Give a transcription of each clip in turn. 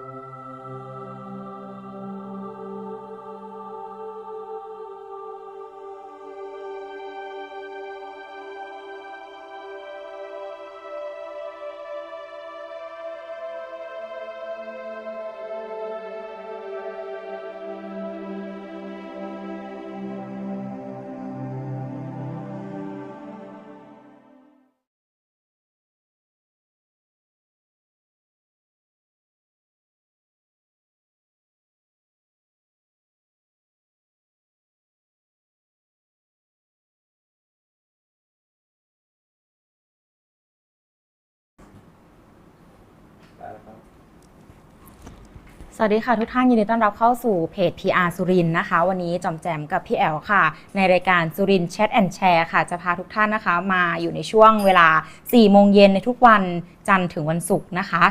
you สวัสดีค่ะทุกท่านยินดีต้อนรับเข้าสู่เพจ PR สุรินทร์นะคะ วันนี้จอมแจมกับพี่แอลค่ะ ในรายการสุรินแชทแอนแชร์ค่ะ จะพาทุกท่านนะคะ มาอยู่ในช่วงเวลา 4 โมงเย็นในทุกวันจันทร์ถึงวันศุกร์นะคะ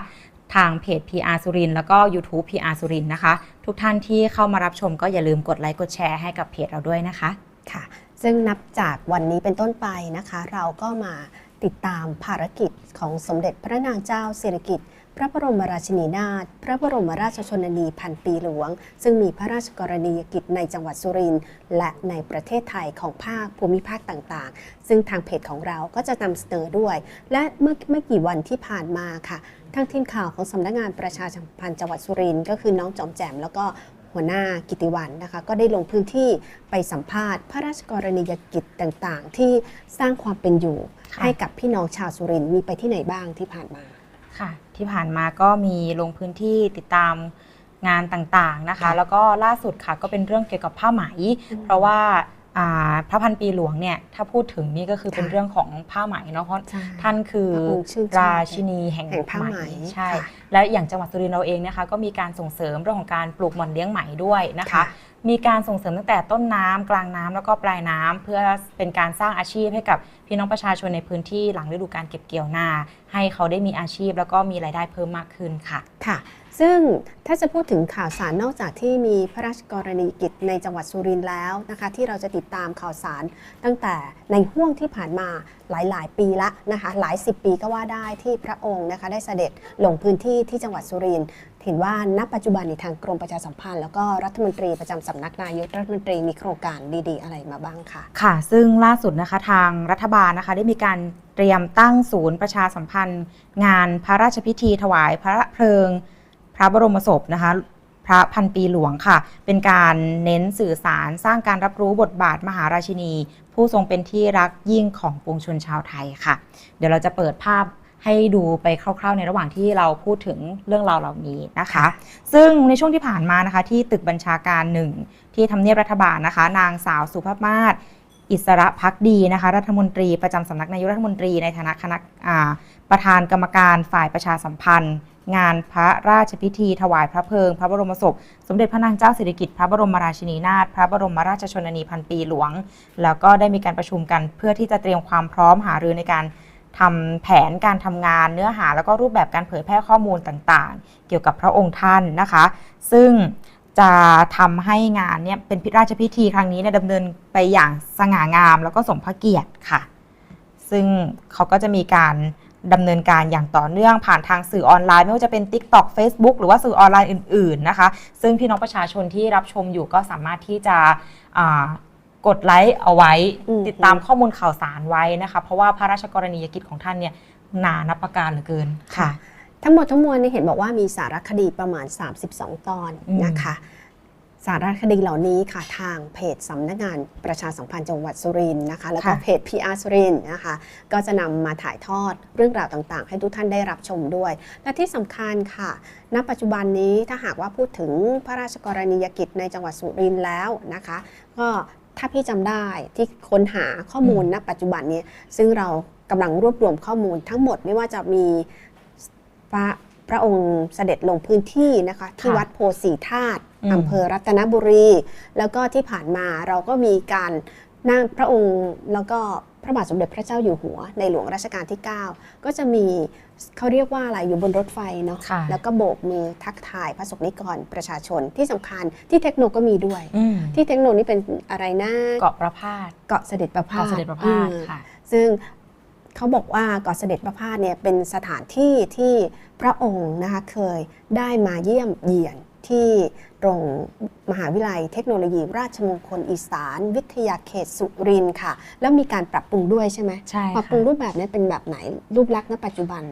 ทางเพจ PR สุรินทร์แล้วก็ YouTube PR สุรินทร์นะคะ ทุกท่านที่เข้ามารับชมก็อย่าลืมกดไลค์กดแชร์ให้กับเพจเราด้วยนะคะ ค่ะ ซึ่งนับจากวันนี้เป็นต้นไปนะคะ เราก็มาติดตามภารกิจของสมเด็จพระนางเจ้าสิริกิติ์พ ระบรมราชินีนาถ พระบรมราชชนนีพันปีหลวง ซึ่งมีพระราชกรณียกิจในจังหวัดสุรินทร์และในประเทศไทยของภาคภูมิภาคต่างๆ ซึ่งทางเพจของเราก็จะนำเสนอด้วย และเมื่อไม่กี่วันที่ผ่านมาค่ะ ทางทีมข่าวของสำนักงานประชาสัมพันธ์จังหวัดสุรินทร์ก็คือน้องจอมแจมแล้วก็หัวหน้ากิติวันนะคะก็ได้ลงพื้นที่ไปสัมภาษณ์ พระราชกรณียกิจต่างๆ ที่สร้างความเป็นอยู่ ให้กับพี่น้องชาวสุรินทร์มีไปที่ไหนบ้างที่ผ่านมาค่ะ ที่ผ่านมาก็มีลงพื้นที่ติดตามงานต่างๆนะคะค่ะแล้วก็ล่าสุดค่ะก็เป็นเรื่องเกี่ยวกับผ้าไหมอืมเพราะว่าอ่า พระพันปีหลวงเนี่ยถ้าพูดถึงนี่ก็คือเป็นค่ะเรื่องของผ้าไหมเนาะเพราะใช่ท่านคือพระองค์ชื่นชอบราชินีแห่งแห่งผ้าไหมใช่ค่ะและอย่างจังหวัดสุรินทร์เราเองนะคะก็มีการส่งเสริมเรื่องของการปลูกหม่อนเลี้ยงไหมด้วยนะคะค่ะมีการส่งเสริมตั้งแต่ต้นน้ำกลางน้ำแล้วก็ปลายน้ำเพื่อเป็นการสร้างอาชีพให้กับพี่น้องประชาชนในพื้นที่หลังฤดูการเก็บเกี่ยวนา ให้เขาได้มีอาชีพแล้วก็มีรายได้เพิ่มมากขึ้นค่ะค่ะ ซึ่งถ้าจะพูดถึงข่าวสารนอกจากที่มีพระราชกรณียกิจในจังหวัดสุรินทร์แล้วนะคะ ที่เราจะติดตามข่าวสารตั้งแต่ในห่วงที่ผ่านมาหลาย ๆ ปีละนะคะหลายสิบปีก็ว่าได้ที่พระองค์นะคะได้เสด็จลงพื้นที่ที่จังหวัดสุรินทร์เห็นว่าณปัจจุบันในทางกรมประชาสัมพันธ์ แล้วก็รัฐมนตรีประจำสำนักนายกรัฐมนตรีมีโครงการดี ๆ อะไรมาบ้างคะค่ะ ซึ่งล่าสุดนะคะทางรัฐบาลนะคะได้มีการเตรียมตั้งศูนย์ประชาสัมพันธ์ งานพระราชพิธีถวายพระเพลิง ระบรมศพนะคะพระพันปีหลวงค่ะ เป็นการเน้นสื่อสารสร้างการรับรู้บทบาทมหาราชินี ผู้ทรงเป็นที่รักยิ่งของปวงชนชาวไทยค่ะ เดี๋ยวเราจะเปิดภาพให้ดูไปคร่าวๆ ในระหว่างที่เราพูดถึงเรื่องราวเหล่านี้นะคะ ซึ่งในช่วงที่ผ่านมานะคะ ที่ตึกบัญชาการหนึ่งที่ทำเนียบรัฐบาลนะคะ นางสาวสุภาพมาศอิสระพักดีนะคะ รัฐมนตรีประจำสำนักนายกรัฐมนตรีในฐานะคณะประธานกรรมการฝ่ายประชาสัมพันธ์ งานพระราชพิธี ถวายพระเพลิง พระบรมศพ สมเด็จพระนางเจ้าสิริกิติ์พระบรมราชินีนาถพระบรมราชชนนีพันปีหลวง แล้วก็ได้มีการประชุมกันเพื่อที่จะเตรียมความพร้อมหารือในการทำแผนการทำงานเนื้อหาแล้วก็รูปแบบการเผยแพร่ข้อมูลต่างๆ เกี่ยวกับพระองค์ท่านนะคะ ซึ่งจะทำให้งานเนี่ยเป็นพิราชพิธีครั้งนี้เนี่ยดำเนินไปอย่างสง่างามแล้วก็สมพระเกียรติค่ะ ซึ่งเขาก็จะมีการ ดำเนินการอย่างต่อเนื่องผ่านทางสื่อออนไลน์ ไม่ว่าจะเป็น TikTok Facebook หรือว่าสื่อออนไลน์อื่น ๆนะคะ ซึ่งพี่น้องประชาชนที่รับชมอยู่ก็สามารถที่จะอ่ากดไลค์เอาไว้อืมติดตามข้อมูลข่าวสารไว้นะคะเพราะว่าพระราชกรณียกิจของท่านเนี่ยหนานับประการเหลือเกินค่ะ ทั้งหมดทั้งมวลเนี่ยเห็นบอกว่ามีสารคดีประมาณ 32 ตอนอืมนะคะ สารคดีเหล่านี้ค่ะทางเพจสำนักงานประชาสัมพันธ์จังหวัดสุรินทร์นะคะ แล้วก็ค่ะเพจ PR สุรินทร์นะคะ ก็จะนำมาถ่ายทอดเรื่องราวต่างๆ ให้ทุกท่านได้รับชมด้วย และที่สำคัญค่ะ ณ ปัจจุบันนี้ถ้าหากว่าพูดถึงพระราชกรณียกิจในจังหวัดสุรินทร์แล้วนะคะ ก็ถ้าพี่จำได้ที่ค้นหาข้อมูลณ ปัจจุบันเนี้ ซึ่งเรากำลังรวบรวมข้อมูลทั้งหมดไม่ว่าจะมีพระ พระองค์เสด็จลงพื้นที่นะคะ ที่ค่ะวัดโพสีธาตุอืมอำเภอรัตนบุรี แล้วก็ที่ผ่านมาเราก็มีการนั่งพระองค์แล้วก็พระบาทสมเด็จพระเจ้าอยู่หัว ในหลวงรัชกาลที่ 9 ก็จะมีเขาเรียกว่าอะไรอยู่บนรถไฟเนาะค่ะแล้วก็โบกมือทักทายพระสงฆ์นิกรประชาชนที่สำคัญที่เทคโนก็มีด้วยอืมที่เทคโนนี่เป็นอะไรนะเกาะประพาสเกาะเสด็จประพาสเกาะเสด็จประพาสอืมค่ะซึ่ง เขาบอกว่าเกาะเสด็จประพาสเนี่ยเป็นสถานที่ที่พระองค์นะคะเคยได้มาเยี่ยมเยียน ที่ตรงมหาวิทยาลัยเทคโนโลยี ราชมงคลอีสาน วิทยาเขตสุรินทร์ค่ะ แล้วมีการปรับปรุงด้วยใช่ไหมใช่ปรับปรุงรูปแบบนี้เป็นแบบไหนรูปลักษณ์ณปัจจุบัน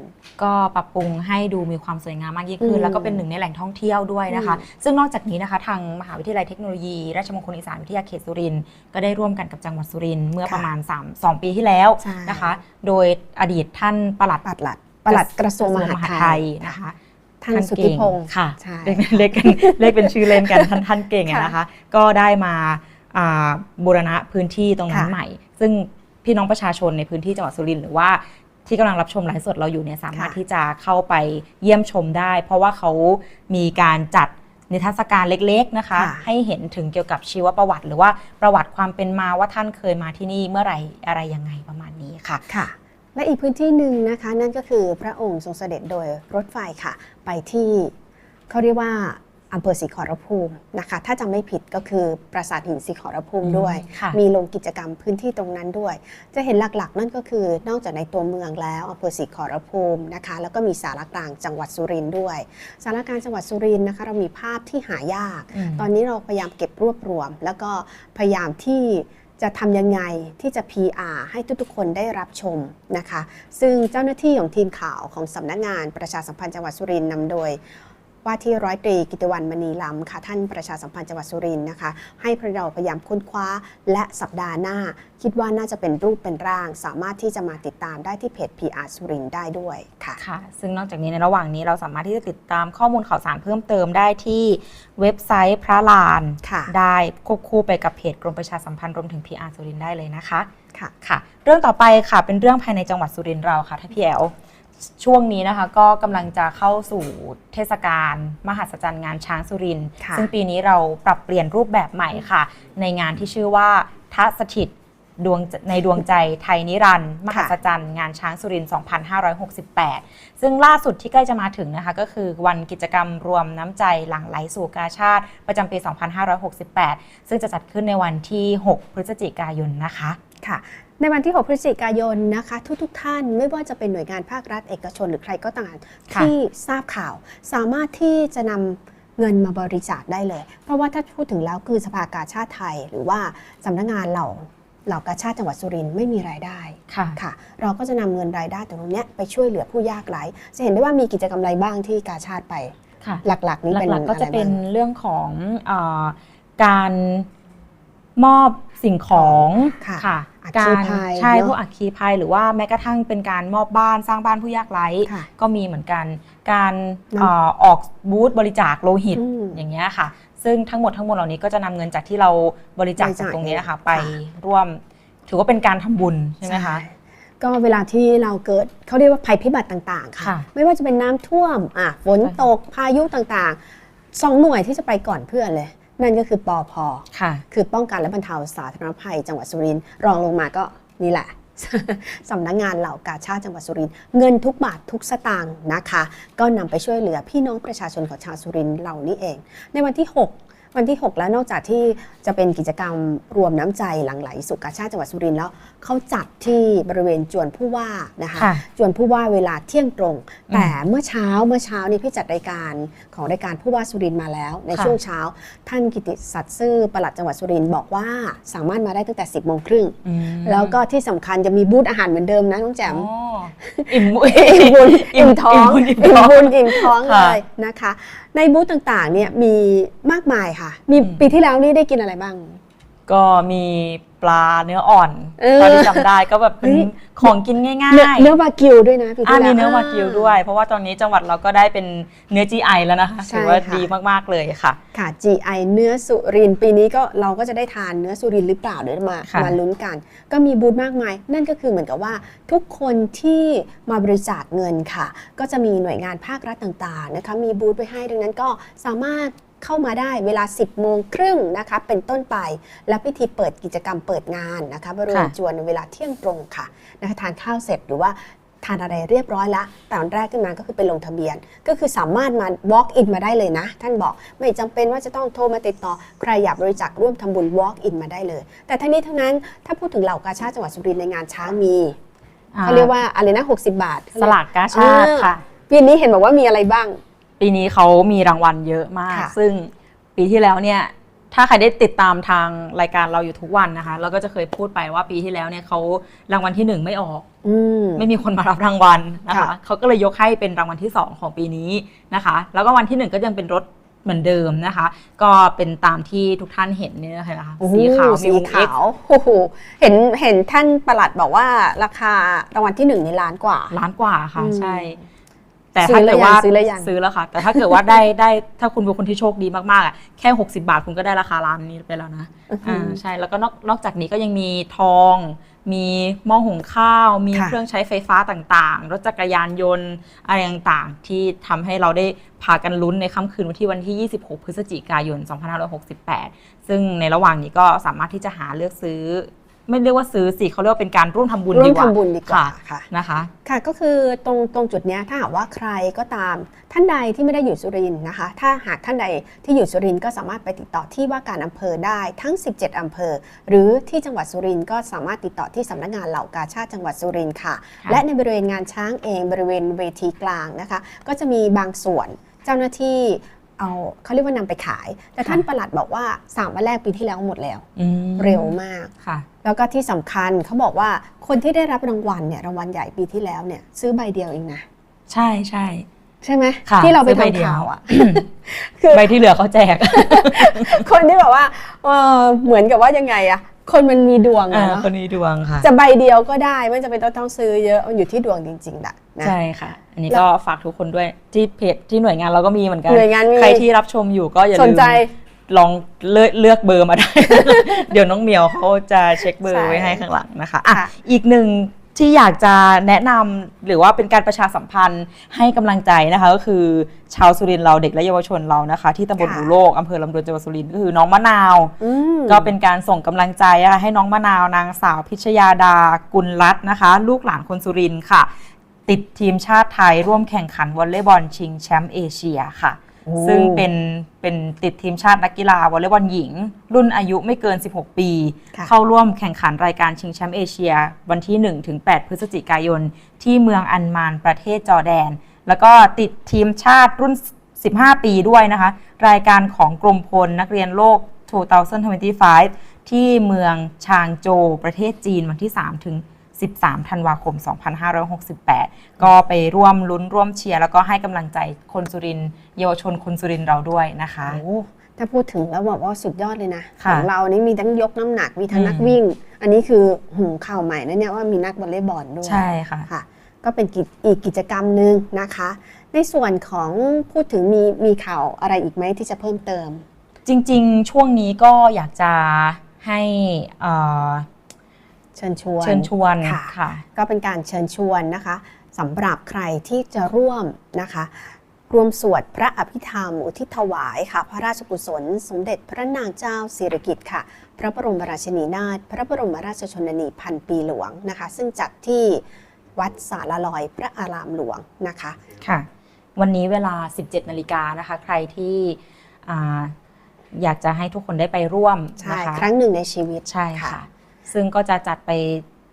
ก็ปรับปรุงให้ดูมีความสวยงามมากยิ่งขึ้อืน มแล้วก็เป็นหนึ่งในแหล่งท่องเที่ยวด้วยนะคะอืมซึ่งนอกจากนี้นะคะทางมหาวิทยาลัยเทคโนโลยี ราชมงคลอีสานวิทยาเขตสุรินทร์ก็ได้ร่วมกันกับจังหวัดสุรินทร์เมื่อประมาณ3 2 ปีที่แล้วใช่ นะคะ โดยอดีตท่านปลัดปลัดปลัดกระทรวงมหาดไทยนะคะ ท่านสุทธิพงศ์ค่ะใช่เรียกเรียกกันเรียกเป็นชื่อเล่นกันท่านท่านเก่งอะค่ะนะคะ ก็ได้มาอ่าบูรณะพื้นที่ตรงนั้นค่ะใหม่ ซึ่งพี่น้องประชาชนในพื้นที่จังหวัดสุรินทร์หรือว่าที่กำลังรับชมไลฟ์สดเราอยู่เนี่ยสามารถค่ะที่จะเข้าไปเยี่ยมชมได้ เพราะว่าเขามีการจัดนิทรรศการเล็กๆนะคะค่ะให้เห็นถึงเกี่ยวกับชีวประวัติ หรือว่าประวัติความเป็นมาว่าท่านเคยมาที่นี่เมื่อไหร่อะไรยังไงประมาณนี้ค่ะค่ะ และอีกพื้นที่หนึ่งนะคะ นั่นก็คือพระองค์ทรงเสด็จโดยรถไฟค่ะ ไปที่เขาเรียกว่าอำเภอศรีขอรภูมินะคะ ถ้าจำไม่ผิดก็คือปราสาทหินศรีขอรภูมิด้วยอืมค่ะมีลงกิจกรรมพื้นที่ตรงนั้นด้วย จะเห็นหลักๆ นั่นก็คือนอกจากในตัวเมืองแล้วอำเภอศรีขอรภูมินะคะ แล้วก็มีสารกลางจังหวัดสุรินทร์ด้วย สารกลางจังหวัดสุรินทร์นะคะ เรามีภาพที่หายากมตอนนี้เราพยายามเก็บรวบรวม แล้วก็พยายามที่ จะทำยังไงที่จะ PR ให้ทุกๆ คนได้รับชมนะคะ ซึ่งเจ้าหน้าที่ของทีมข่าวของสำนักงานประชาสัมพันธ์จังหวัดสุรินทร์นำโดย ว่าที่ร้อยตรีกิติวันมณีล้ำค่ะท่านประชาสัมพันธ์จังหวัดสุรินทร์นะคะ ให้เราพยายามค้นคว้าและสัปดาห์หน้า คิดว่าน่าจะเป็นรูปเป็นร่าง สามารถที่จะมาติดตามได้ที่เพจ PR สุรินทร์ได้ด้วยค่ะค่ะ ซึ่งนอกจากนี้ในระหว่างนี้เราสามารถที่จะติดตามข้อมูลข่าวสารเพิ่มเติมได้ที่เว็บไซต์พระลานค่ะได้ควบคู่ไปกับเพจกรมประชาสัมพันธ์รวมถึง PR สุรินทร์ได้เลยนะคะค่ะค่ะ เรื่องต่อไปค่ะเป็นเรื่องภายในจังหวัดสุรินทร์เราค่ะถ้าพี่แอล ช่วงนี้นะคะก็กำลังจะเข้าสู่เทศกาลมหัศจรรย์งานช้างสุรินทร์ค่ะซึ่งปีนี้เราปรับเปลี่ยนรูปแบบใหม่ค่ะ ในงานที่ชื่อว่าทัสถิตดวงในดวงใจไทยนิรันดร์มหัศจรรย์งานช้างสุรินทร์2568 ซึ่งล่าสุดที่ใกล้จะมาถึงนะคะ ก็คือวันกิจกรรมรวมน้ำใจหลั่งไหลสู่กาชาติ ประจำปี 2568 ซึ่งจะจัดขึ้นในวันที่ 6 พฤศจิกายนนะคะค่ะ ในวันที่ 6 พฤศจิกายนนะคะ ทุกๆทท่านไม่ว่าจะเป็นหน่วยงานภาครัฐเอกชนหรือใครก็ตามค่ะที่ทราบข่าว สามารถที่จะนำเงินมาบริจาคได้เลย เพราะว่าถ้าพูดถึงแล้วคือสภากาชาติไทย หรือว่าสำนักงานเหล่าเหล่ากาชาติจังหวัดสุรินทร์ไม่มีรายได้ค่ะค่ะเราก็จะนำเงินรายได้ตรงเนี้ยไปช่วยเหลือผู้ยากไร้จะเห็นได้ว่ามีกิจกรรมอะไรบ้างที่กาชาติไปค่ะหลักๆนี้เป็นหลักๆก็จะอไรเป็นบ้างเรื่องของเออการมอบสิ่งของค่ะค่ะอัค กาคีรภัยใช่เนอะพวกอัคคีภัยหรือว่าแม้กระทั่งเป็นการมอบบ้านสร้างบ้านผู้ยากไร้ค่ะก็มีเหมือนกัน การนำเอ่อออกบูธบริจาคโลหิตอืมอย่างเงี้ยค่ะ ซึ่งทั้งหมดทั้งมวลเหล่านี้ก็จะนำเงินจากที่เราบริจาคบริจาคจากตรงนี้นะคะค่ะไปร่วมถือว่าเป็นการทำบุญใช่ไหมคะใช่ก็เวลาที่เราเกิดเขาเรียกว่าภัยพิบัติต่างๆ ค่ะค่ะไม่ว่าจะเป็นน้ำท่วมอะฝนตกพายุต่างๆสองหน่วยที่จะไปก่อนเพื่อนเลย นั่นก็คือปอพค่ะ คือป้องกันและบรรเทาสาธารณภัย จังหวัดสุรินทร์รองลงมาก็นี่แหละสำนักงานเหล่ากาชาติจังหวัดสุรินทร์เงินทุกบาททุกสตางค์นะคะ ก็นำไปช่วยเหลือพี่น้องประชาชนของชาวสุรินทร์เหล่านี้เอง ในวันที่ 6 วันที่ 6 แล้วนอกจากที่จะเป็นกิจกรรมรวมน้ำใจหลั่งไหลสู่กาชาติจังหวัดสุรินทร์แล้วเขาจัดที่บริเวณจวนผู้ว่านะคะค่ะจวนผู้ว่าเวลาเที่ยงตรงอืมแต่เมื่อเช้าเมื่อเช้านี้พี่จัดรายการของรายการผู้ว่าสุรินทร์มาแล้ว ในค่ะช่วงเช้า ท่านกิติศักดิ์ซื่อปลัดจังหวัดสุรินทร์บอกว่าสามารถมาได้ตั้งแต่ 10บโมงครึ่งอืมแล้วก็ที่สำคัญจะมีบูธอาหารเหมือนเดิมนะน้องแจ๋มอ๋ออิ่มบุอิ่มบุญอิ่มท้องอิ่อิ่มมบุญบุญอิ่มท้องเลค่ะยนะคะในบูธต่างๆเนี่ยมีมากมายค่ะ มีอืมปีที่แล้วนี่ได้กินอะไรบ้าง ก็มี ปลาเนื้ออ่อนเออ ตอนที่จำได้ก็แบบเป็นเฮ้ยของกินง่ายเนื้อเนื้อวากิวด้วยนะปีอ่าที่แล้วมีเนื้อวากิวด้วย เพราะว่าตอนนี้จังหวัดเราก็ได้เป็นเนื้อ GI แล้วนะคะใช่ถือว่าค่ะ ดีมากๆเลยค่ะ ค่ะ GI เนื้อสุรินทร์ปีนี้ก็เราก็จะได้ทานเนื้อสุรินทร์หรือเปล่าเดี๋ยวมาค่ะ มาลุ้นกัน ก็มีบูธมากมาย นั่นก็คือเหมือนกับว่า ทุกคนที่มาบริจาคเงินค่ะ ก็จะมีหน่วยงานภาครัฐต่างๆนะคะมีบูธไว้ให้ดังนั้นก็สามารถ เข้ามาได้เวลา 10 โมงครึ่งนะคะเป็นต้นไป และพิธีเปิดกิจกรรมเปิดงานนะคะบริเวณค่ะจวนในเวลาเที่ยงตรงค่ะนะคะทานข้าวเสร็จหรือว่าทานอะไรเรียบร้อยแล้วแต่ตอนแรกขึ้นมาก็คือไปลงทะเบียน ก็คือสามารถมา walk in มาได้เลยนะ ท่านบอกไม่จำเป็นว่าจะต้องโทรมาติดต่อ ใครอยากบริจาคร่วมทำบุญ walk in มาได้เลย แต่ทั้งนี้ทั้งนั้นถ้าพูดถึงเหล่ากาชาติจังหวัดสุรินทร์ในงานช้างมีอ่าเขาเรียกว่าอะไรนะ 60 บาท สลากกาชาติค่ะปีนี้เห็นบอกว่ามีอะไรบ้าง ปีนี้เขามีรางวัลเยอะมาก ค่ะ ซึ่งปีที่แล้วเนี่ย ถ้าใครได้ติดตามทางรายการเราอยู่ทุกวันนะคะ เราก็จะเคยพูดไปว่าปีที่แล้วเนี่ยเขารางวัลที่หนึ่งไม่ออก อืม ไม่มีคนมารับรางวัลนะคะ ค่ะ เขาก็เลยยกให้เป็นรางวัลที่ 2 ของปีนี้นะคะ แล้วก็วันที่1 ก็ยังเป็นรถเหมือนเดิมนะคะ ก็เป็นตามที่ทุกท่านเห็นเนี่ยนะคะโอ้โหสีขาวมีสีวงขา X วโอ้โหเห็นเห็นท่านประหลัดบอกว่าราคารางวัลที่หนึ่งในล้านกว่า ล้านกว่าค่ะ อืม ใช่ แต่ซื้ถ้าอแล้เกิวดว่ายังซื้อแล้วยังซื้อแล้วค่ะ แต่ถ้าเกิดว่าได้ได้ถ้าคุณเป็นคนที่โชคดีมากๆอะแค่ 60 บาทคุณก็ได้ราคาร้านนี้ไปแล้วนะอ่าใช่แล้วก็นอกนอกจากนี้ก็ยังมีทอง มีหม้อหุงข้าว มีค่ะเครื่องใช้ไฟฟ้าต่างๆ รถจักรยานยนต์อะไรต่างๆ ที่ทำให้เราได้พากันลุ้นในค่ำคืนวันที่วันที่ 26 พฤศจิกายน 2568 ซึ่งในระหว่างนี้ก็สามารถที่จะหาเลือกซื้อ ไม่เรียกว่าซื้อสิเขาเรียกว่าเป็นการร่วมทำบุญร่วดีมกว่า ทำบุญดีกว่าค่ะ นะคะ ค่ะก็คือตรงตรงจุดเนี้ยถ้าหากว่าใครก็ตามท่านใดที่ไม่ได้อยู่สุรินทร์นะคะ ถ้าหากท่านใดที่อยู่สุรินทร์ก็สามารถไปติดต่อที่ว่าการอำเภอได้ทั้ง 17 อำเภอ หรือที่จังหวัดสุรินทร์ก็สามารถติดต่อที่สำนักงานเหล่ากาชาติจังหวัดสุรินทร์ค่ะ ค่ะ และในบริเวณงานช้างเองบริเวณเวทีกลางนะคะ ก็จะมีบางส่วนเจ้าหน้าที่ เอาเขาเรียกว่านำไปขาย แต่ท่านประหลัดบอกว่าสามวันแรกปีที่แล้วหมดแล้วอืมเร็วมากค่ะ แล้วก็ที่สำคัญเขาบอกว่าคนที่ได้รับรางวัลเนี่ยรางวัลใหญ่ปีที่แล้วเนี่ย ซื้อใบเดียวเองนะใช่ใช่ใช่ไหมค่ะที่เราไปซื้อใบเดียวทำข่าวอะคือใบที่เหลือเขาแจก คนที่แบบว่าเออเหมือนกับว่ายังไงอะ คนมันมีดวงอ่าอะเนาะคนนี้ดวงค่ะ จะใบเดียวก็ได้ไม่จำเป็นต้องต้องซื้อเยอะมันอยู่ที่ดวงจริงๆแหละนะ ใช่ค่ะ อันนี้แล้วก็ฝากทุกคนด้วยที่เพจที่หน่วยงานเราก็มีเหมือนกัน หน่วยงานมี ใครที่รับชมอยู่ก็อย่าสลืนมใจ ลองเลือกเลือกเบอร์มาได้ เดี๋ยวน้องเหมียวเขาจะเช็คเบอใช่ร์ไว้ให้ข้างหลังนะคะอะค่ะอีกหนึ่ง ที่อยากจะแนะนำหรือว่าเป็นการประชาสัมพันธ์ให้กำลังใจนะคะ ก็คือชาวสุรินทร์เราเด็กและเยาวชนเรานะคะ ที่ตำบลค่ะ หูโลกอำเภอลำดวนจังหวัดสุรินทร์ก็คือน้องมะนาว อืม ก็เป็นการส่งกำลังใจนะคะให้น้องมะนาวนางสาวพิชยาดากุลรัตน์นะคะ ลูกหลานคนสุรินทร์ค่ะ ติดทีมชาติไทยร่วมแข่งขันวอลเลย์บอลชิงแชมป์เอเชียค่ะโอ้ ซึ่งเป็นเป็นติดทีมชาตินักกีฬาวอลเลย์บอลหญิง รุ่นอายุไม่เกิน 16 ปีค่ะเข้าร่วมแข่งขันรายการชิงแชมป์เอเชีย วันที่ 1-8 พฤศจิกายน ที่เมืองอันมานประเทศจอร์แดน แล้วก็ติดทีมชาติรุ่น 15 ปีด้วยนะคะ รายการของกรมพลนักเรียนโลก 2025 ที่เมืองชางโจวประเทศจีนวันที่ 3 ถึง 13 ธันวาคม 2568 ก็ไปร่วมลุ้นร่วมเชียร์ แล้วก็ให้กำลังใจคนสุรินทร์เยาวชนคนสุรินทร์เราด้วยนะคะ โอ้ถ้าพูดถึงแล้วบอกว่าสุดยอดเลยนะค่ะของเรานี่มีทั้งยกน้ำหนักมีทั้งอืมนักวิ่ง อันนี้คือหูข่าวใหม่นะเนี่ยว่ามีนักวอลเลย์บอลด้วยใช่ค่ะค่ะก็เป็นกิจอีกกิจกรรมหนึ่งนะคะ ในส่วนของพูดถึงมีมีข่าวอะไรอีกไหมที่จะเพิ่มเติม จริง ๆ ช่วงนี้ก็อยากจะให้ เอ่อเชิญชวนเชิญชวนค่ะค่ะ ก็เป็นการเชิญชวนนะคะสำหรับใครที่จะร่วมนะคะร่วมสวดพระอภิธรรม อุทิศถวายค่ะ พระราชกุศล สมเด็จพระนางเจ้าสิริกิติ์ค่ะ พระบรมราชินีนาถพระบรมราชชนนีพันปีหลวงนะคะ ซึ่งจัดที่วัดสารลอยพระอารามหลวงนะคะค่ะ วันนี้เวลา 17นาฬิกานะคะ ใครที่อ่าอยากจะให้ทุกคนได้ไปร่วมใช่นะคะครั้งหนึ่งในชีวิตใช่ค่ะ ซึ่งก็จะจัดไป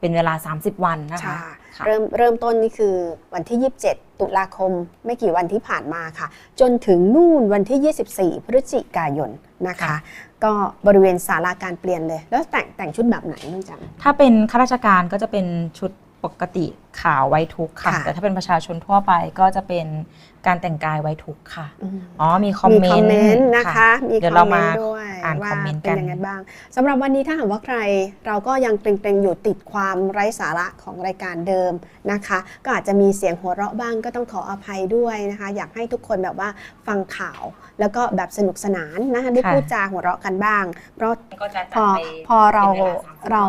เป็นเวลา 30 วันนะคะใช่ค่ะเริ่มเริ่มต้นนี่คือวันที่ 27 ตุลาคมไม่กี่วันที่ผ่านมาค่ะ จนถึงนู่นวันที่ 24 พฤศจิกายนนะคะค่ะก็บริเวณศาลาการเปลี่ยนเลย แล้วแต่งแต่งชุดแบบไหนน้องจังถ้าเป็นข้าราชการก็จะเป็นชุด ปกติขาวไว้ทุกข์ค่ะ ค่ะแต่ถ้าเป็นประชาชนทั่วไปก็จะเป็นการแต่งกายไว้ทุกข์ค่ะอืมอ๋อมีคอมมีเมคอมนต์เมนต์นะคะ มีเดี๋ยวคอเรามเมมานต์ด้วยอ่านว่าคอมเมนต์เป็กันนยังไงบ้างสำหรับวันนี้ถ้าหากว่าใครเราก็ยังเกรงๆอยู่ติดความไร้สาระของรายการเดิมนะคะ ก็อาจจะมีเสียงหัวเราะบ้างก็ต้องขออภัยด้วยนะคะ อยากให้ทุกคนแบบว่าฟังข่าว แล้วก็แบบสนุกสนานนะคะได้ค่ะ พูดจาหัวเราะกันบ้าง เพราะ ก็จะพอพอเราเรา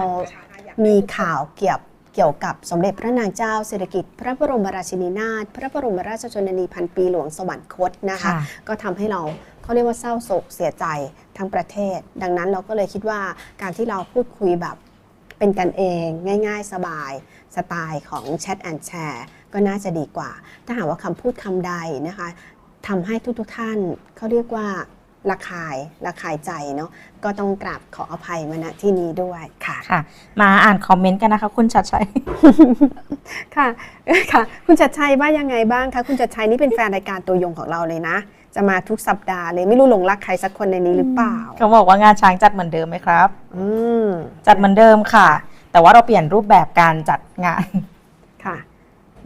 มีข่าวเกี่ยว เกี่ยวกับสมเด็จพระนางเจ้าสิริกิติ์พระบรมราชินีนาถพระบรมราชชนนีพันปีหลวงสวรรคตนะคะค่ะก็ทำให้เราเขาเรียกว่าเศร้าโศกเสียใจทั้งประเทศ ดังนั้นเราก็เลยคิดว่าการที่เราพูดคุยแบบเป็นกันเองง่าย ๆ สบาย สไตล์ของแชทแอนแชร์ก็น่าจะดีกว่า ถ้าหากว่าคำพูดคำใดนะคะทำให้ทุกๆท่านเขาเรียกว่า ระคายระคายใจเนาะก็ต้องกราบขออภัยมาณที่นี้ด้วยค่ะค่ะ มาอ่านคอมเมนต์กันนะคะ คุณชัดชัยค่ะเอ้ยค่ะ คุณจัดชัยว่ายังไงบ้างคะคุณจัดชัยนี่เป็นแฟนรายการตัวยงของเราเลยนะ จะมาทุกสัปดาห์เลยไม่รู้หลงรักใครสักคนในนี้หรือเปล่าเขาบอกว่างานช้างจัดเหมือนเดิมไหมครับ อืมจัดเหมือนเดิมค่ะ แต่ว่าเราเปลี่ยนรูปแบบการจัดงานค่ะ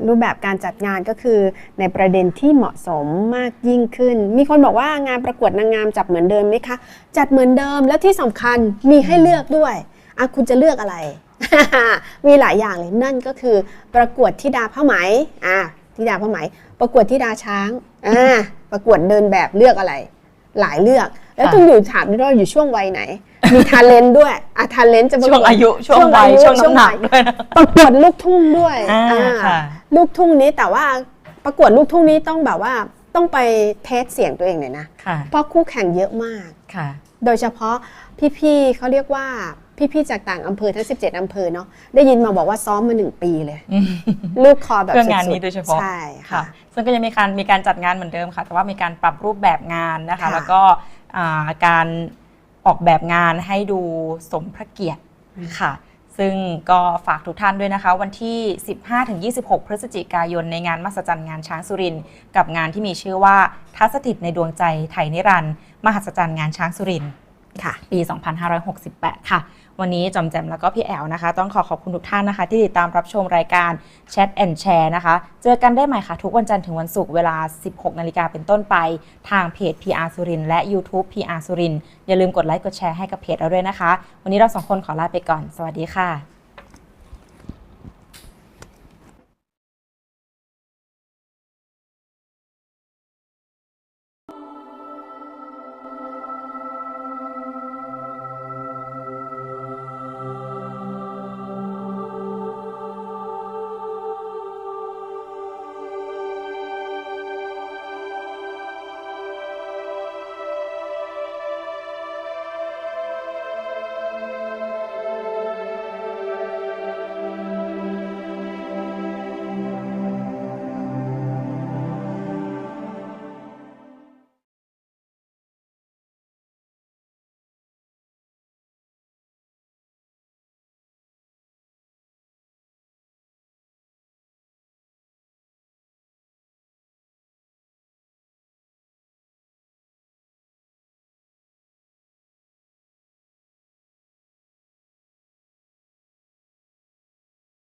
รูปแบบการจัดงานก็คือในประเด็นที่เหมาะสมมากยิ่งขึ้น มีคนบอกว่างานประกวดนางงามจัดเหมือนเดิมไหมคะ จัดเหมือนเดิมและที่สำคัญมีให้เลือกด้วยอะคุณจะเลือกอะไร มีหลายอย่างเลยนั่นก็คือ ประกวดธิดาผ้าไหมอะธิดาผ้าไหม ประกวดธิดาช้างอ่าประกวดเดินแบบเลือกอะไร หลายเลือก แล้วค่ะต้องอยู่ถามด้วยว่าอยู่ช่วงวัยไหนมีทาเลนต์ด้วยอะทาเลนต์จะประกช่วงอายุช่วงวัยช่วงน้ำหนักด้วยนะประกวดลูกทุ่งด้วยอ่าอ่าค่ะ ลูกทุ่งนี้แต่ว่าประกวดลูกทุ่งนี้ต้องแบบว่าต้องไปเทสเสียงตัวเองหน่อยนะค่ะเพราะคู่แข่งเยอะมากค่ะ โดยเฉพาะพี่ๆเขาเรียกว่าพี่ๆจากต่างอำเภอทั้ง 17 อำเภอเนาะได้ยินมาบอกว่าซ้อมมาหนึ่งปีเลย ลูกคอแบบเพื่องานสุๆนี้โดยเฉพาะใช่ค่ะค่ะ ซึ่งก็ยังมีการมีการจัดงานเหมือนเดิมค่ะ แต่ว่ามีการปรับรูปแบบงานนะคะค่ะแล้วก็อ่าการออกแบบงานให้ดูสมพระเกียรติค่ะ ซึ่งก็ฝากทุกท่านด้วยนะคะ วันที่ 15-26 พฤศจิกายนในงานมหัศจรรย์งานช้างสุรินกับงานที่มีชื่อว่าทัศถิตในดวงใจไทยนิรันดร์มหัศจรรย์งานช้างสุรินทร์ ค่ะ ปี 2568 ค่ะ วันนี้จอมแจมแล้วก็พี่แอลนะคะ ต้องขอขอบคุณทุกท่านนะคะ ที่ติดตามรับชมรายการ Chat and Share นะคะ เจอกันได้ใหม่ค่ะ ทุกวันจันทร์ถึงวันศุกร์เวลา 16 นาฬิกาเป็นต้นไป ทางเพจ PR สุรินและ YouTube PR สุรินอย่าลืมกดไลค์กดแชร์ให้กับเพจเราด้วยนะคะ วันนี้เราสองคนขอลาไปก่อน สวัสดีค่ะ